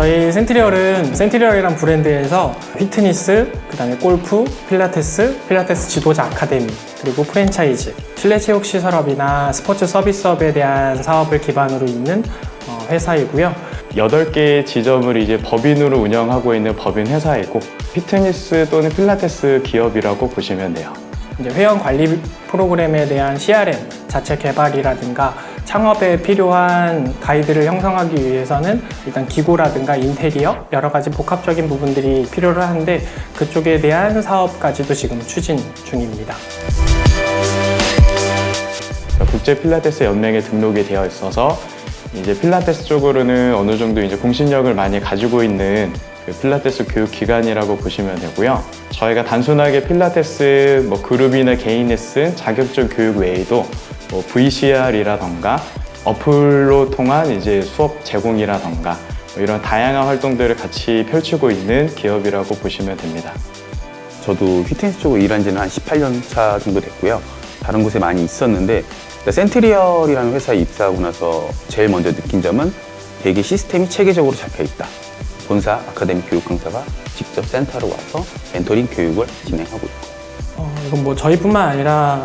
저희 센트리얼은 센트리얼이란 브랜드에서 피트니스, 그 다음에 골프, 필라테스, 필라테스 지도자 아카데미, 그리고 프랜차이즈, 실내 체육 시설업이나 스포츠 서비스업에 대한 사업을 기반으로 있는 어, 회사이고요. 8개의 지점을 이제 법인으로 운영하고 있는 법인 회사이고 피트니스 또는 필라테스 기업이라고 보시면 돼요. 이제 회원 관리 프로그램에 대한 CRM 자체 개발이라든가 창업에 필요한 가이드를 형성하기 위해서는 일단 기구라든가 인테리어 여러 가지 복합적인 부분들이 필요를 하는데 그쪽에 대한 사업까지도 지금 추진 중입니다. 국제 필라테스 연맹에 등록이 되어 있어서 이제 필라테스 쪽으로는 어느 정도 이제 공신력을 많이 가지고 있는 그 필라테스 교육 기관이라고 보시면 되고요. 저희가 단순하게 필라테스 뭐 그룹이나 개인 레슨 자격증 교육 외에도 뭐 VCR이라던가 어플로 통한 이제 수업 제공이라던가 뭐 이런 다양한 활동들을 같이 펼치고 있는 기업이라고 보시면 됩니다. 저도 피트니스 쪽으로 일한 지는 한 18년 차 정도 됐고요. 다른 곳에 많이 있었는데 센트리얼이라는 회사에 입사하고 나서 제일 먼저 느낀 점은 되게 시스템이 체계적으로 잡혀 있다. 본사 아카데미 교육 강사가 직접 센터로 와서 멘토링 교육을 진행하고 있고 어, 이건 뭐 저희뿐만 아니라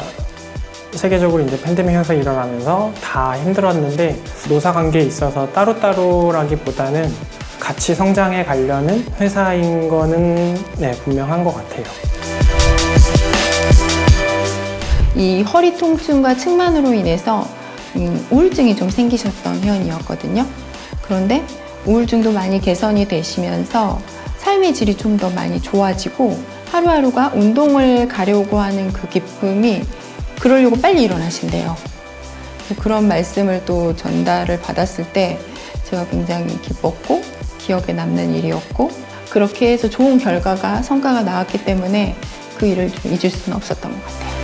세계적으로 이제 팬데믹 현상이 일어나면서 다 힘들었는데 노사 관계에 있어서 따로따로라기보다는 같이 성장해 가려는 회사인 거는 네, 분명한 것 같아요. 이 허리 통증과 측만으로 인해서 음, 우울증이 좀 생기셨던 회원이었거든요. 그런데 우울증도 많이 개선이 되시면서 삶의 질이 좀 더 많이 좋아지고 하루하루가 운동을 가려고 하는 그 기쁨이 그러려고 빨리 일어나신대요. 그런 말씀을 또 전달을 받았을 때 제가 굉장히 기뻤고 기억에 남는 일이었고 그렇게 해서 좋은 결과가 성과가 나왔기 때문에 그 일을 좀 잊을 수는 없었던 것 같아요.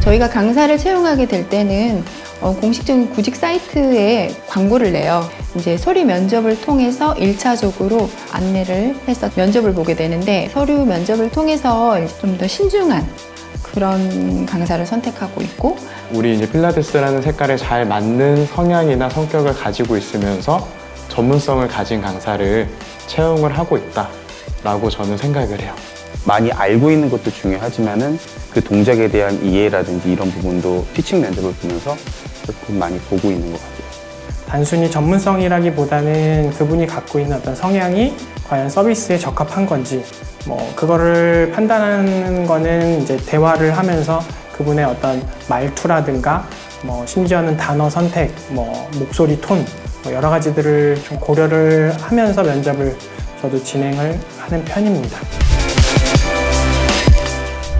저희가 강사를 채용하게 될 때는 어, 공식적인 구직 사이트에 광고를 내요. 이제 서류 면접을 통해서 일차적으로 안내를 해서 면접을 보게 되는데 서류 면접을 통해서 좀 더 신중한 그런 강사를 선택하고 있고 우리 이제 필라테스라는 색깔에 잘 맞는 성향이나 성격을 가지고 있으면서 전문성을 가진 강사를 채용을 하고 있다라고 저는 생각을 해요. 많이 알고 있는 것도 중요하지만은 그 동작에 대한 이해라든지 이런 부분도 티칭 면접을 보면서 조금 많이 보고 있는 것 같아요. 단순히 전문성이라기보다는 그분이 갖고 있는 어떤 성향이 과연 서비스에 적합한 건지 뭐 그거를 판단하는 거는 이제 대화를 하면서 그분의 어떤 말투라든가 뭐 심지어는 단어 선택, 뭐 목소리 톤, 뭐 여러 가지들을 좀 고려를 하면서 면접을 저도 진행을 하는 편입니다.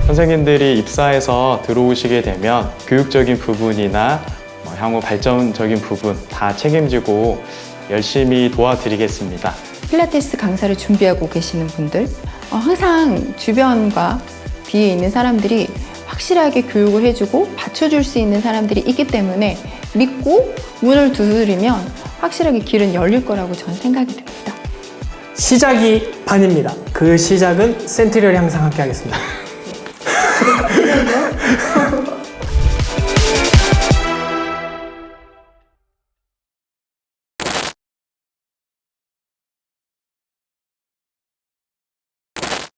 선생님들이 입사해서 들어오시게 되면 교육적인 부분이나 뭐 향후 발전적인 부분 다 책임지고 열심히 도와드리겠습니다. 필라테스 강사를 준비하고 계시는 분들 어, 항상 주변과 뒤에 있는 사람들이 확실하게 교육을 해주고 받쳐줄 수 있는 사람들이 있기 때문에 믿고 문을 두드리면 확실하게 길은 열릴 거라고 저는 생각이 듭니다. 시작이 반입니다. 그 시작은 센트리얼이 항상 함께 하겠습니다.